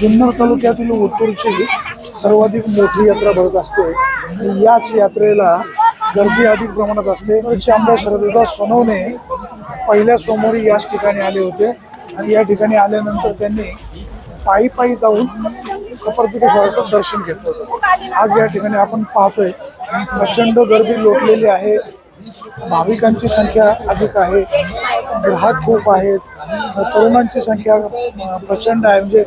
जुन्नर तालुक्यातील ओतूरची सर्वाधिक मोठी यात्रा भरत असते. आणि याच यात्रेला गर्दी अधिक प्रमाणात असते. आमदार शरददास सोनवणे पहिल्या सोमवारी याच ठिकाणी आले होते. आणि या ठिकाणी आल्यानंतर त्यांनी पायी पायी जाऊन कपर्तिकेश्वराचं दर्शन घेतलं होतं. आज या ठिकाणी आपण पाहतोय प्रचंड गर्दी लोटलेली आहे. भाविकांची संख्या अधिक आहे. ग्राहक खूप आहेत. तरुणांची संख्या प्रचंड आहे. म्हणजे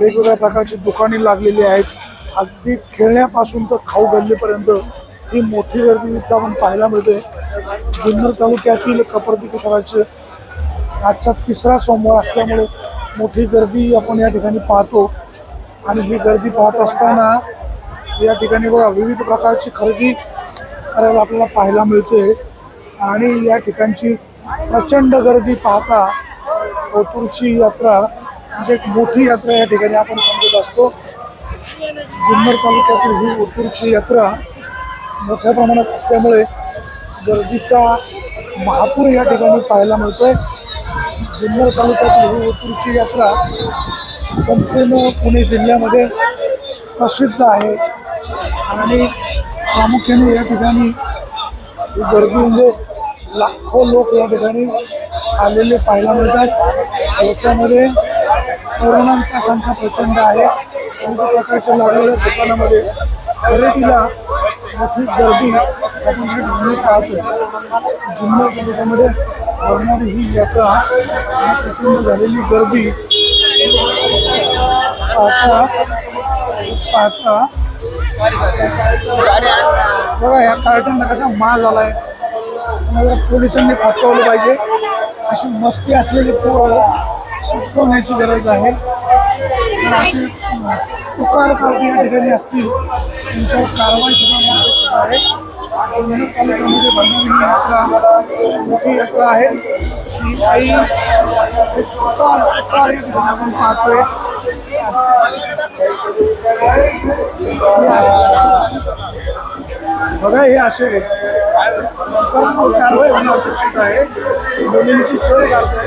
वेगवेगळ्या प्रकारची दुकाने लागलेली आहेत. अगदी खेळण्यापासून तर खाऊ गल्लीपर्यंत ही मोठी गर्दी इथं आपण पाहायला मिळते. जुन्नर तालुक्यातील कपर्तिकेश्वराचे आजचा तिसरा सोमवार असल्यामुळे मोठी गर्दी आपण या ठिकाणी पाहतो. आणि ही गर्दी पाहत असताना या ठिकाणी बघा विविध प्रकारची खरेदी करायला आपल्याला पाहायला मिळते. आणि या ठिकाणची प्रचंड गर्दी पाहता ओतूरची यात्रा म्हणजे एक मोठी यात्रा या ठिकाणी आपण समजत असतो. जुन्नर तालुक्यातील ही ओतूरची यात्रा मोठ्या प्रमाणात असल्यामुळे गर्दीचा महापूर या ठिकाणी पाहायला मिळतोय. जुन्नर तालुक्यातील ही ओतूरची यात्रा संपूर्ण पुणे जिल्ह्यामध्ये प्रसिद्ध आहे. आणि प्रामुख्याने या ठिकाणी गर्दी म्हणजे लाखो लोक या ठिकाणी आलेले पाहायला मिळतात. याच्यामध्ये तरुणांचा संख्या प्रचंड आहे. विविध प्रकारच्या लागलेल्या दुकानामध्ये खरेदीला मोठी गर्दी आपण या ठिकाणी पाहतोय. जुन्नर तालुक्यामध्ये भरणारी ही यात्रा आणि प्रचंड झालेली गर्दी पाहता पाहता. बघा या कार्टनला कसा माल आलाय. पोलिसांनी पाठवलं पाहिजे. अशी मस्ती असलेली पोरं शिकवण्याची गरज आहे. असे पुकार पार्टी या ठिकाणी असतील त्यांच्यावर कारवाई सुद्धा अपेक्षित आहे. जुन्नर तालुक्यामध्ये भरणारी ही यात्रा मोठी यात्रा आहे. ही आई पुकार पुकार या ठिकाणी आपण पाहतोय. बघा हे असे कारवाई होणं अपेक्षित आहे. मुलींची सोय करतोय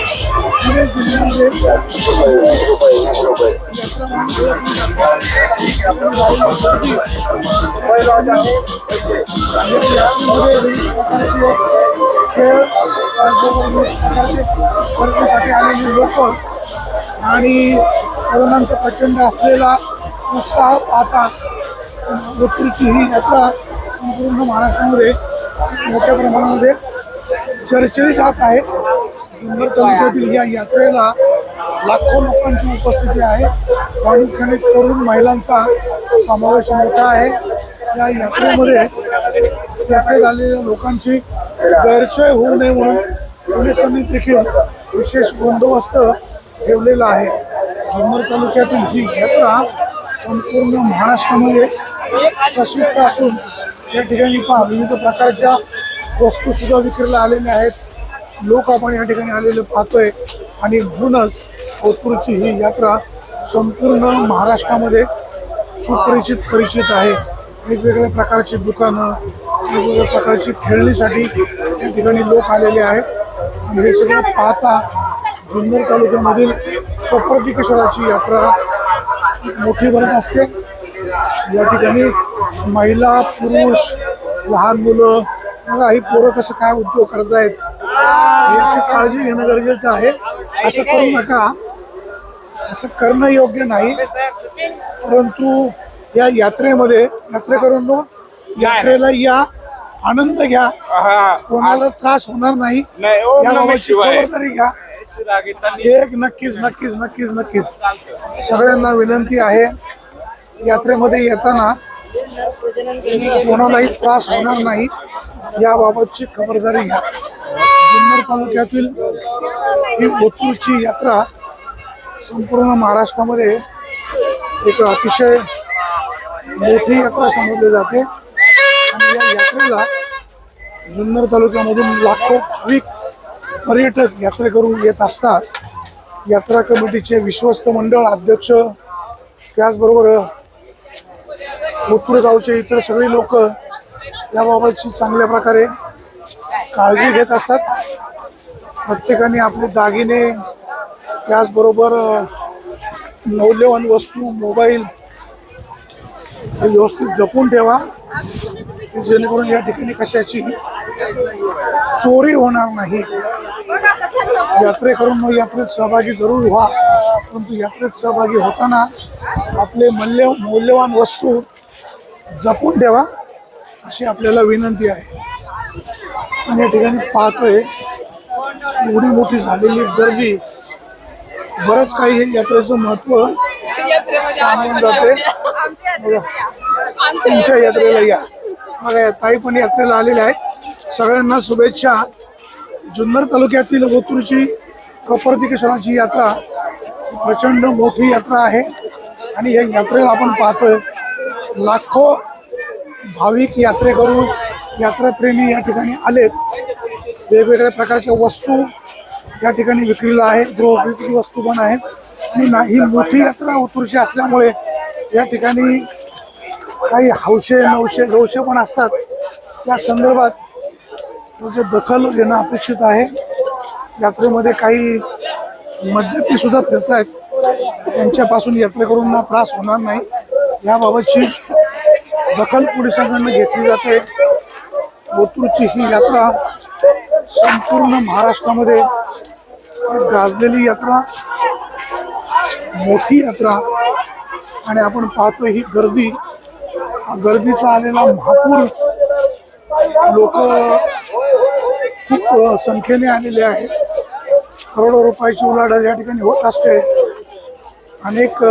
पुणे जिल्ह्यामध्ये यात्रा म्हणून विविध प्रकारचे खेळ प्रकारचे खरेदीसाठी आलेले लोक आणि तरुणांचा प्रचंड असलेला उत्साह पाहता ओतूरची ही यात्रा संपूर्ण महाराष्ट्रामध्ये मोठ्या प्रमाणामध्ये चर्चेली जात आहे. जुन्नर तालुक्यातील या यात्रेला लाखो लोकांची उपस्थिती आहे. प्रामुख्याने तरुण महिलांचा समावेश मोठा आहे. या यात्रेमध्ये यात्रेत आलेल्या लोकांची गैरसोय होऊ नये म्हणून पोलिसांनी देखील विशेष बंदोबस्त ठेवलेला आहे. जुन्नर तालुक्यातील ही यात्रा संपूर्ण महाराष्ट्रामध्ये प्रसिद्ध असून या ठिकाणी पहा विविध प्रकारच्या वस्तूसुद्धा विक्रीला आलेल्या आहेत. लोक आपण या ठिकाणी आलेले पाहतोय. आणि म्हणूनच ओतूरची ही यात्रा संपूर्ण महाराष्ट्रामध्ये सुपरिचित परिचित आहे. वेगवेगळ्या प्रकारची दुकानं वेगवेगळ्या प्रकारची खेळणीसाठी या ठिकाणी लोक आलेले आहेत. आणि हे सगळं पाहता जुन्नर तालुक्यामधील कप्रतिकेश्वराची यात्रा मोठी भरत असते. या ठिकाणी महिला पुरुष लहान मुलं काही पोरं कसं काय उद्योग करत आहेत याची काळजी घेणं गरजेचं आहे. असं करू नका. असं करणं योग्य नाही. परंतु या यात्रेमध्ये यात्रेकरूंनो यात्रेला या आनंद घ्या. कोणाला त्रास होणार नाही. याबाबतची खबरदारी घ्या. एक नक्कीच नक्कीच नक्कीच नक्कीच. सगळ्यांना विनंती आहे. यात्रेमध्ये येताना कोणालाही त्रास होणार नाही. याबाबतची खबरदारी घ्या. तालुक्यातील ही ओतूरची यात्रा संपूर्ण महाराष्ट्रामध्ये एक अतिशय मोठी यात्रा समजली जाते. आणि या यात्रेला जुन्नर तालुक्यामधून लाखो भाविक पर्यटक यात्रेकरू येत असतात. यात्रा कमिटीचे विश्वस्त मंडळ अध्यक्ष त्याचबरोबर भूतपूर गावचे इतर सगळे लोक याबाबतची चांगल्या प्रकारे काळजी घेत असतात. प्रत्येकाने आपले दागिने त्याचबरोबर मौल्यवान वस्तू मोबाईल हे व्यवस्थित जपून ठेवा जेणेकरून या ठिकाणी कशाची चोरी होणार नाही. यात्रेकरून यात्रेत सहभागी जरूर व्हा. परंतु यात्रेत सहभागी होताना आपले मूल्य मौल्यवान वस्तू जपून ठेवा अशी आपल्याला विनंती आहे. आणि या ठिकाणी पाहतोय एवढी मोठी झालेली गर्दी बरंच काही हे यात्रेचं महत्त्व सांगून जाते. तुमच्या यात्रेला या. बघा ताई पण यात्रेला आलेल्या आहेत. सगळ्यांना शुभेच्छा. जुन्नर तालुक्यातील ओतूरची कपर्तिकेश्वराची यात्रा प्रचंड मोठी यात्रा आहे. आणि या यात्रेला आपण पाहतोय लाखो भाविक यात्रेकरू यात्राप्रेमी या ठिकाणी आलेत. वेगवेगळ्या प्रकारच्या वस्तू या ठिकाणी विक्रीला आहेत. गृहविक्री वस्तू पण आहेत. आणि नाही मोठी यात्रा ओतूरची असल्यामुळे या ठिकाणी काही हौशे नवशे गवशे पण असतात. त्या संदर्भात म्हणजे दखल घेणं अपेक्षित आहे. यात्रेमध्ये काही मद्यपी सुद्धा फिरत आहेत त्यांच्यापासून यात्रेकरूंना त्रास होणार नाही. याबाबतची दखल पोलिसांकडनं घेतली जाते. ओतूरची ही यात्रा संपूर्ण महाराष्ट्रामध्ये गाजलेली यात्रा मोठी यात्रा आणि आपण पाहतो ही गर्दी. हा गर्दीचा आलेला महापूर लोक खूप संख्येने आलेले आहेत. करोडो रुपयाची उलाढाल या ठिकाणी होत असते. अनेक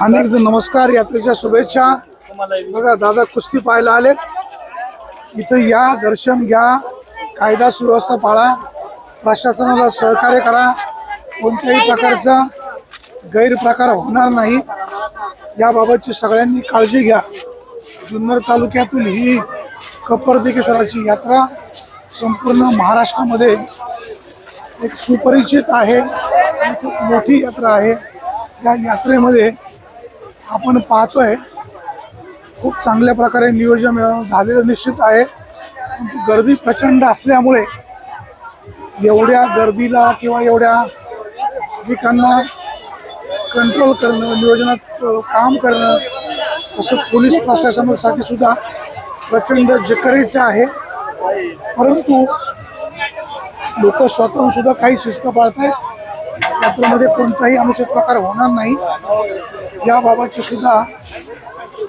अनेक जण नमस्कार यात्रेच्या शुभेच्छा. बघा दादा कुस्ती पाहायला आलेत. इथं या दर्शन घ्या. कायदा सुव्यवस्था पाळा. प्रशासनाला सहकार्य करा. कोणत्याही प्रकारचा गैरप्रकार होणार नाही. याबाबतची सगळ्यांनी काळजी घ्या. जुन्नर तालुक्यातील ही कपरदेकेश्वराची यात्रा संपूर्ण महाराष्ट्रामध्ये एक सुपरिचित आहे. आणि खूप मोठी यात्रा आहे. या यात्रेमध्ये आपण पाहतोय खूप चांगल्या प्रकारे नियोजन झालेलं निश्चित आहे. परंतु गर्दी प्रचंड असल्यामुळे एवढ्या गर्दीला किंवा एवढ्या भाविकांना कंट्रोल करणं नियोजनात काम करणं असं पोलीस प्रशासनासाठी सुद्धा प्रचंड जकरीचं आहे. परंतु लोक स्वतःहून सुद्धा काही शिस्त पाळत आहेत यात्रेमध्ये कोणताही अनुचित प्रकार होणार नाही. याबाबतची सुद्धा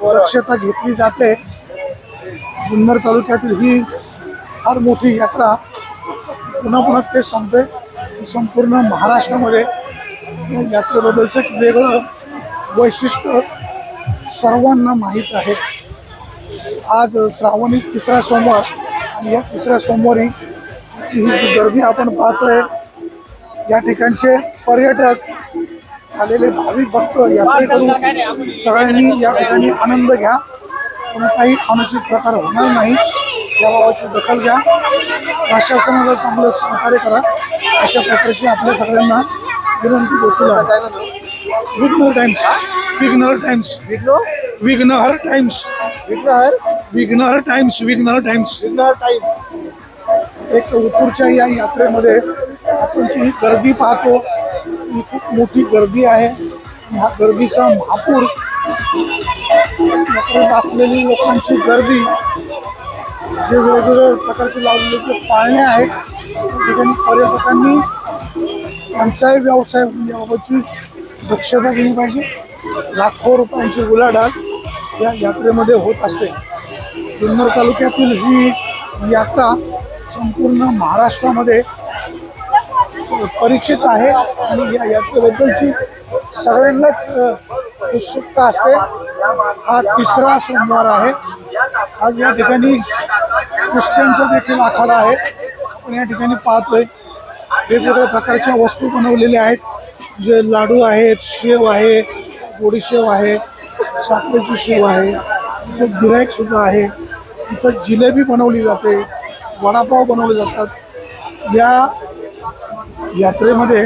दक्षता घेतली जाते. जुन्नर तालुक्यातील ही फार मोठी यात्रा पुन्हा पुन्हा ते सांगते संपूर्ण महाराष्ट्रामध्ये या यात्रेबद्दलचं एक वेगळं वैशिष्ट्य सर्वांना माहीत आहे. आज श्रावणी तिसरा सोमवार आणि या तिसऱ्या सोमवारी ही जी गर्दी आपण पाहतोय या ठिकाणचे पर्यटक आलेले भाविक भक्त यात्रेकरू सगळ्यांनी या ठिकाणी आनंद घ्या. कोणताही अनुचित प्रकार होणार नाही. याबाबतची दखल घ्या. प्रशासनाला चांगलं सहकार्य करा. अशा प्रकारची आपल्या सगळ्यांना विनंती होती Vighnahar times. Vighnahar times. Vighnahar times. Vighnahar? Times Vighnahar times. एक उत्तूरच्या या यात्रेमध्ये आपण जी गर्दी पाहतो ही खूप मोठी गर्दी आहे. हा गर्दीचा महापूर यात्रेत असलेली लोकांची गर्दी जे वेगवेगळ्या प्रकारचे लावलेले जे पाळणे आहेत त्या ठिकाणी पर्यटकांनी त्यांचाही व्यवसाय याबाबतची दक्षता घेतली पाहिजे. लाखो रुपयांची उलाढाल या यात्रेमध्ये होत असते. जुन्नर तालुक्यातील ही यात्रा संपूर्ण महाराष्ट्रामध्ये स- परिचित आहे. आणि या यात्रेबद्दलची सगळ्यांनाच उत्सुकता असते. हा तिसरा सोमवार आहे. आज या ठिकाणी पुष्पांचा देखील आखाडा आहे. आपण या ठिकाणी पाहतोय वेगवेगळ्या प्रकारच्या वस्तू बनवलेल्या आहेत. जे लाडू आहेत शेव आहे गोडीशेव आहे साखरेची शेव आहे इथं गिराईक सुद्धा आहे. इथं जिलेबी बनवली जाते वडापाव बनवले जातात. या यात्रेमध्ये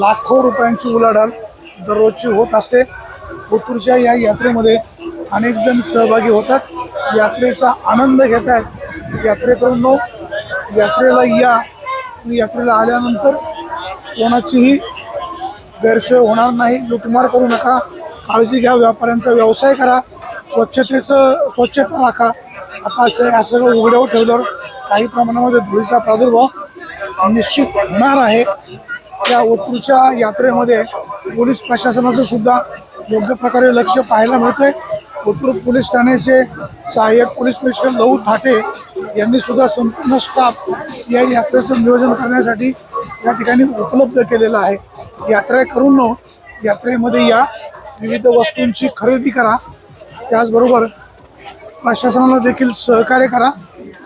लाखो रुपयांची उलाढाल दररोजची होत असते. ओतूरच्या या यात्रेमध्ये अनेक जण सहभागी होतात. यात्रेचा आनंद घेत आहेत. यात्रेकरूंनो यात्रेला या. यात्रेला आल्यानंतर कोणाचीही गैरसोय होणार नाही. लुटमार करू नका. काळजी घ्या. व्यापाऱ्यांचा व्यवसाय करा. स्वच्छतेचं स्वच्छता राखा. आता असं सगळं उघड्यावर ठेवल्यावर काही प्रमाणामध्ये धुळीचा प्रादुर्भाव निश्चित होणार आहे. त्या ओतूरच्या यात्रेमध्ये पोलीस प्रशासनाचं सुद्धा योग्य प्रकारे लक्ष पाहायला मिळतंय. ओतूर पोलीस ठाण्याचे सहाय्यक पोलीस निरीक्षक लहू थाटे यांनी सुद्धा संपूर्ण स्टाफ या यात्रेचं नियोजन करण्यासाठी या ठिकाणी उपलब्ध केलेलं आहे. यात्रा करून यात्रेमध्ये या विविध वस्तूंची खरेदी करा. त्याचबरोबर प्रशासनाला देखील सहकार्य करा.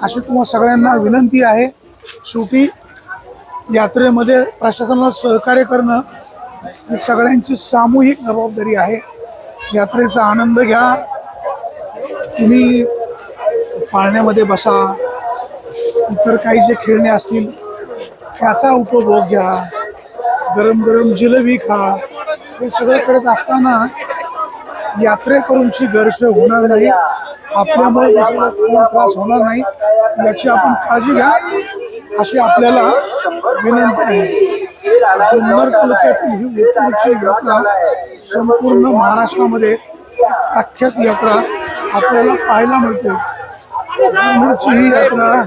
अशी तुम्हाला सगळ्यांना विनंती आहे. शेवटी यात्रेमध्ये प्रशासनाला सहकार्य करणं ही सगळ्यांची सामूहिक जबाबदारी आहे. यात्रेचा आनंद घ्या. तुम्ही पाळण्यामध्ये बसा. इतर काही जे खेळणे असतील त्याचा उपभोग घ्या. गरम गरम जिलेबी खा. हे सगळं करत असताना यात्रेकरूंची गरज होणार नाही. आपल्यामुळे दुसऱ्याला कोण त्रास होणार नाही याची आपण काळजी घ्या. अशी आपल्याला विनंती आहे. जुन्नर तालुक्यातील ही ओतूरची यात्रा संपूर्ण महाराष्ट्रामध्ये प्रख्यात यात्रा आपल्याला पाहायला मिळते. जुन्नरची ही यात्रा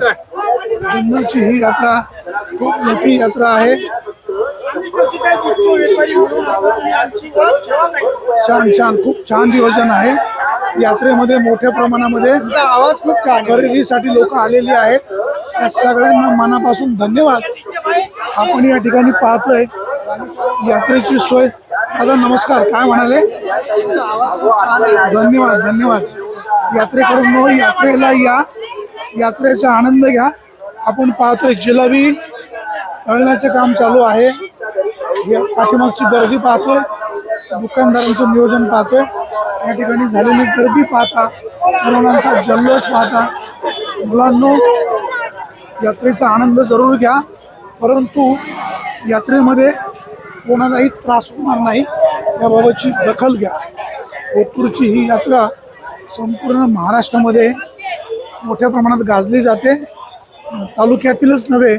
जुन्नरची ही यात्रा खूप मोठी यात्रा आहे. छान छान खूप छान नियोजन आहे. यात्रेमध्ये मोठ्या प्रमाणामध्ये आवाज खूप छान खरेदीसाठी लोक आलेली आहेत. त्या सगळ्यांना मनापासून धन्यवाद. आपण या ठिकाणी पाहतोय यात्रेची सोय. दादा नमस्कार. काय म्हणाले? धन्यवाद धन्यवाद. यात्रेकरून यात्रेला या. यात्रेचा आनंद घ्या. आपण पाहतोय जिलबी तळण्याचे काम चालू आहे. या पाठीमागची गर्दी पाहतोय. दुकानदारांचं नियोजन पाहतोय. या ठिकाणी झालेली गर्दी पाहता तरुणांचा जल्लोष पाहता. मुलांनो यात्रेचा आनंद जरूर घ्या. परंतु यात्रेमध्ये कोणालाही त्रास होणार नाही. याबाबतची दखल घ्या. ओतूरची ही यात्रा संपूर्ण महाराष्ट्रामध्ये मोठ्या प्रमाणात गाजली जाते. तालुक्यातीलच नव्हे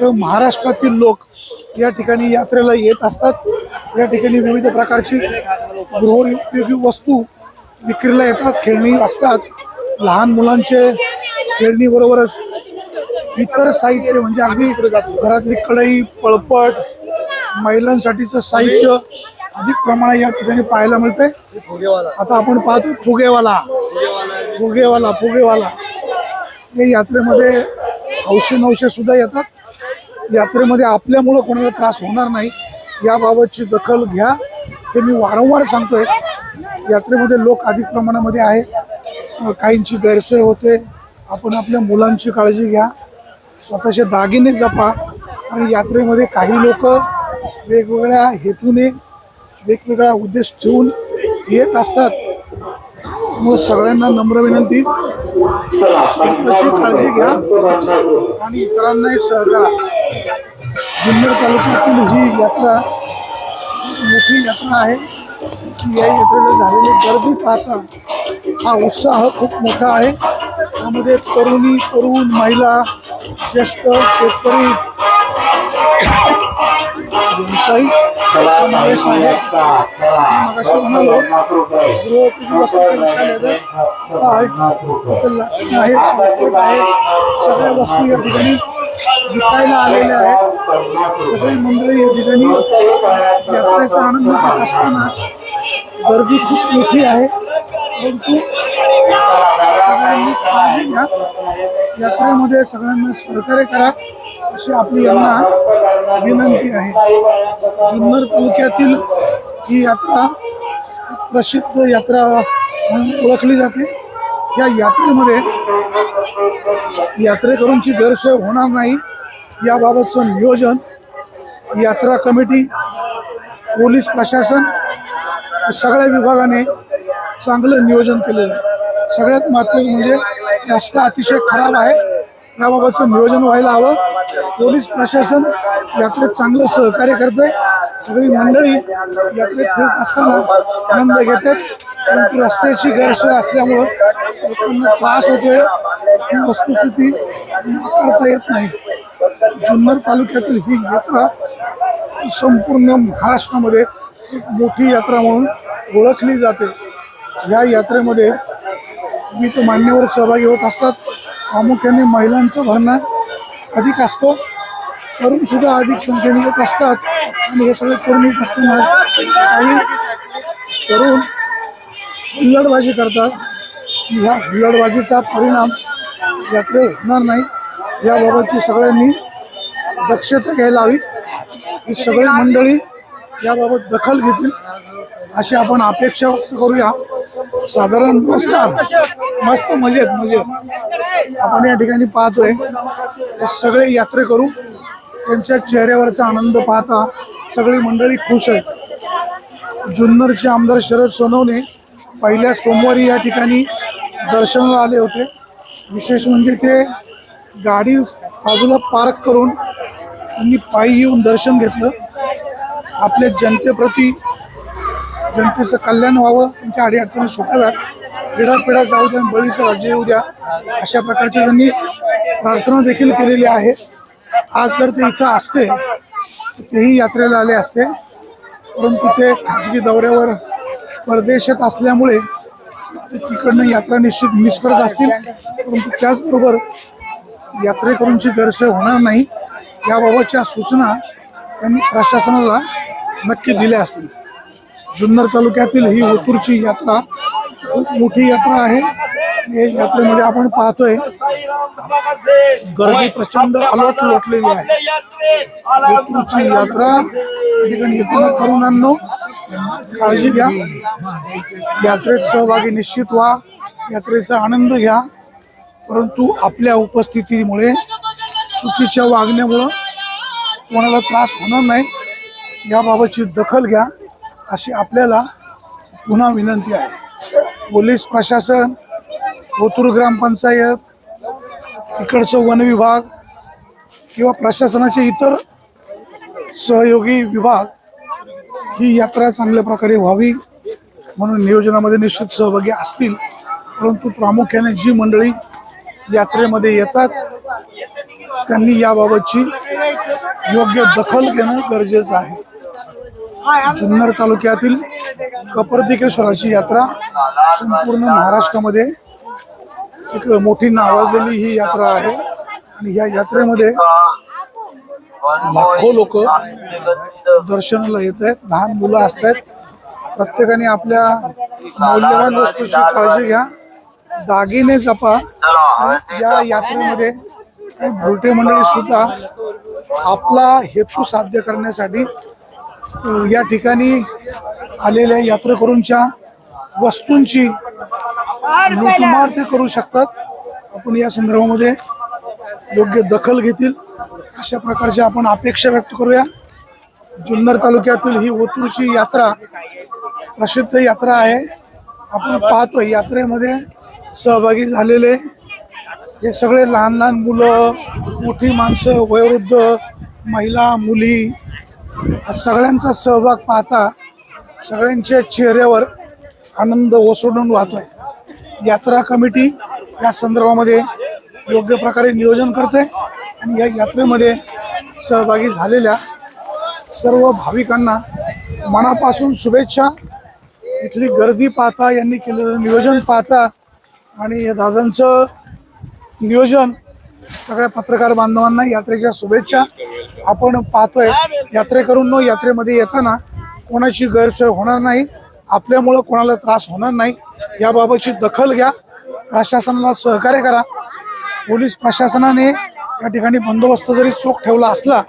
तर महाराष्ट्रातील लोक या ठिकाणी यात्रेला येत असतात. या ठिकाणी विविध प्रकारची गृहोपयोगी वस्तू विक्रीला येतात खेळणी असतात. लहान मुलांचे खेळणीबरोबरच इतर साहित्य म्हणजे अगदी घरातली कढई पळपट महिलांसाठीचं साहित्य अधिक प्रमाणात या ठिकाणी पाहायला मिळतंय. आता आपण पाहतो फुगेवाला. फुगेवाला फुगेवाला. या यात्रेमध्ये औषध नवशे सुद्धा येतात. यात्रेमध्ये आपल्यामुळं कोणाला त्रास होणार नाही. याबाबतची दखल घ्या. हे मी वारंवार सांगतोय. यात्रेमध्ये लोक अधिक प्रमाणामध्ये आहे काहींची गैरसोय होते. आपण आपल्या मुलांची काळजी घ्या. स्वतःचे दागिने जपा आणि यात्रेमध्ये काही लोक वेगवेगळ्या हेतूने वेगवेगळा उद्देश ठेवून येत असतात. त्यामुळे सगळ्यांना नम्र विनंती. स्वतःची काळजी घ्या आणि इतरांनाही सहकारा. जुन्नर तालुक्यातील ही यात्रा मोठी यात्रा आहे. या यात्रेला झालेली गर्दी पाहता हा उत्साह खूप मोठा आहे. त्यामध्ये तरुणी तरुण महिला ज्येष्ठ शेतकरी यांचाही समावेश आहे. मगाशी म्हणालो गृहोपयोगी वस्तू आहे आहेत आहे. सगळ्या वस्तू या ठिकाणी विकायला आलेल्या आहेत. सगळी मंडळी या ठिकाणी यात्रेचा आनंद घेत असताना गर्दी खूप मोठी आहे. परंतु सगळ्यांनी काळजी घ्या. यात्रेमध्ये सगळ्यांना सहकार्य करा. अशी आपली यांना विनंती आहे. जुन्नर तालुक्यातील ही यात्रा प्रसिद्ध यात्रा म्हणून ओळखली जाते. या यात्रेमध्ये यात्रेकरूंची गैरसोय होणार नाही. याबाबतचं नियोजन यात्रा कमिटी पोलीस प्रशासन सगळ्या विभागाने चांगलं नियोजन केलेलं आहे. सगळ्यात महत्त्वाचं म्हणजे रस्ता अतिशय खराब आहे. याबाबतचं नियोजन व्हायला हवं. पोलीस प्रशासन यात्रेत चांगलं सहकार्य करतंय. सगळी मंडळी यात्रेत फिरत असताना आनंद घेतात. परंतु रस्त्याची गैरसोय असल्यामुळं लोकांना त्रास होतोय. ही वस्तुस्थिती नाकारता येत नाही. जुन्नर तालुक्यातील ही यात्रा संपूर्ण महाराष्ट्रामध्ये एक मोठी यात्रा म्हणून ओळखली जाते. या यात्रेमध्ये मी तो मान्यवर सहभागी होत असतात. प्रामुख्याने महिलांचं भरणा अधिक असतो. तरुणसुद्धा अधिक संख्येने येत असतात. आणि हे सगळे करून येत असताना काही तरुण हुल्लडबाजी करतात. ह्या हुल्लडबाजीचा परिणाम यात्रे होणार नाही. याबाबतची सगळ्यांनी दक्षता घ्यायला हवी. ही सगळी मंडळी याबाबत दखल घेतील अशी आपण अपेक्षा व्यक्त करूया. साधारण नमस्कार. मस्त मजेत मजेत. आपण या ठिकाणी पाहतोय हे सगळे यात्रेकरू त्यांच्या चेहऱ्यावरचा आनंद पाहता सगळी मंडळी खुश आहे जुन्नरचे आमदार शरद सोनवणे पहिल्या सोमवारी या ठिकाणी दर्शनाला आले होते. विशेष म्हणजे ते गाडी बाजूला पार्क करून त्यांनी पायी येऊन दर्शन घेतलं. आपल्या जनतेप्रती जनतेचं कल्याण व्हावं त्यांच्या अडीअडचणी सुटाव्यात पिढापिढा जाऊ द्या बळीचं राज्य येऊ द्या अशा प्रकारची त्यांनी प्रार्थना देखील केलेली आहे. आज जर ते इथं असते तेही यात्रेला आले असते परंतु ते खाजगी दौऱ्यावर परदेशात असल्यामुळे ते तिकडनं यात्रा निश्चित मिस करत असतील. परंतु त्याचबरोबर यात्रेकरूंची गैरसोय होणार नाही. याबाबतच्या सूचना त्यांनी प्रशासनाला नक्की दिल्या असतील. जुन्नर तालुक्यातील ही ओतूरची यात्रा खूप मोठी यात्रा आहे. या यात्रेमध्ये आपण पाहतोय गर्दी प्रचंड अलर्ट लोटलेली आहे. ओतूरची यात्रा या ठिकाणी येताना तरुणांनो काळजी घ्या. यात्रेत सहभागी निश्चित व्हा. यात्रेचा आनंद घ्या. परंतु आपल्या उपस्थितीमुळे चुकीच्या वागण्यामुळं कोणाला त्रास होणार नाही. याबाबतची दखल घ्या अशी आपल्याला पुन्हा विनंती आहे. पोलीस प्रशासन ओतूर ग्रामपंचायत इकडचं वन विभाग किंवा प्रशासनाचे इतर सहयोगी विभाग ही यात्रा चांगल्या प्रकारे व्हावी म्हणून नियोजनामध्ये निश्चित सहभागी असतील. परंतु प्रामुख्याने जी मंडळी यात्रेमध्ये येतात त्यांनी याबाबतची योग्य दखल घेणं गरजेचं आहे. जुन्नर तालुक्यातील कपर्दिकेश्वराची यात्रा संपूर्ण महाराष्ट्रामध्ये एक मोठी नावाजलेली ही यात्रा आहे. आणि या यात्रेमध्ये लाखो लोक दर्शनाला येत आहेत. लहान मुलं असत आहेत. प्रत्येकाने आपल्या मौल्यवान वस्तूची काळजी घ्या. दागिने जपा. या यात्रेमध्ये काही भुलटे मंडळी सुद्धा आपला हेतू साध्य करण्यासाठी या ठिकाणी आलेल्या यात्रेकरूंच्या वस्तूंची लूटमार ते करू शकतात. आपण या संदर्भामध्ये योग्य दखल घेतील. अशा प्रकारची आपण अपेक्षा व्यक्त करूया. जुन्नर तालुक्यातील ही ओतूरची यात्रा प्रसिद्ध यात्रा आहे. आपण पाहतोय यात्रेमध्ये सहभागी झालेले हे सगळे लहान लहान मुलं मोठी माणसं वयोवृद्ध महिला मुली सगळ्यांचा सहभाग पाहता सगळ्यांच्या चेहऱ्यावर आनंद ओसंडून वाहतोय. यात्रा कमिटी या संदर्भामध्ये योग्य प्रकारे नियोजन करते आणि या यात्रेमध्ये सहभागी झालेल्या सर्व भाविकांना मनापासून शुभेच्छा. इथली गर्दी पाहता यांनी केलेलं नियोजन पाहता आणि या दादांचं नियोजन सगळ्या पत्रकार बांधवांना यात्रेच्या शुभेच्छा. आपण पाहतोय यात्रेकरूंनो यात्रेमध्ये येताना कोणाची गैरसोय होणार नाही. आपल्यामुळं कोणाला त्रास होणार नाही. याबाबतची दखल घ्या. प्रशासनाला सहकार्य करा. पोलीस प्रशासनाने या ठिकाणी बंदोबस्त जरी चोख ठेवला असला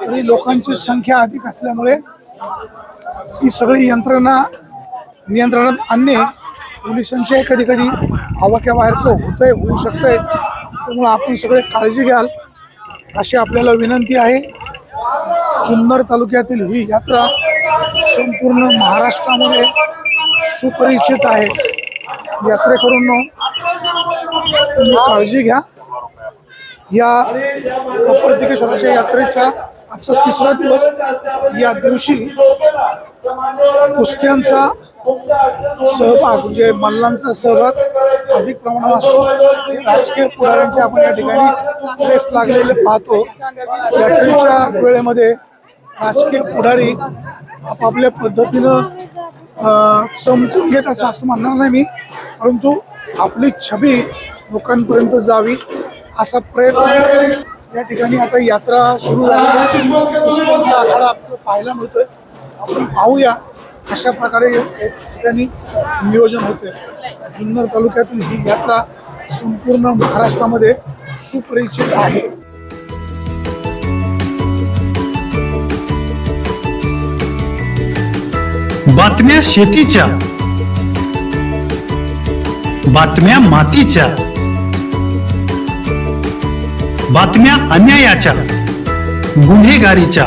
तरी लोकांची संख्या अधिक असल्यामुळे ही सगळी यंत्रणा नियंत्रणात आणणे पोलिसांच्या कधी कधी आवाक्याबाहेरचं होतंय होऊ शकतंय. त्यामुळे आपण सगळे काळजी घ्याल. अशी आपल्याला विनंती आहे. जुन्नर तालुक्यातील ही यात्रा संपूर्ण महाराष्ट्रामध्ये सुपरिचित आहे. यात्रेकरून तुम्ही काळजी घ्या. या कपर्तिकेश्वराच्या यात्रेच्या आजचा तिसरा दिवस या दिवशी कुस्त्यांचा सहभाग म्हणजे मल्लांचा सहभाग अधिक प्रमाणात असतो. राजकीय पुढाऱ्यांचे आपण या ठिकाणी प्रेस लागलेले पाहतो. यात्रेच्या वेळेमध्ये राजकीय पुढारी आपापल्या पद्धतीनं समजून घेत असं असं म्हणणार नाही मी. परंतु आपली छबी लोकांपर्यंत जावी असा प्रयत्न या ठिकाणी आता यात्रा सुरू झालेली पुष्पांचा आखाडा आपल्याला पाहायला मिळतोय. आपण पाहूया. अशा प्रकारे ठिकाणी नियोजन होते. जुन्नर तालुक्यातील ही यात्रा संपूर्ण महाराष्ट्रामध्ये सुपरिचित आहे. बातम्या शेतीच्या बातम्या मातीच्या बातम्या अन्यायाच्या गुन्हेगारीच्या.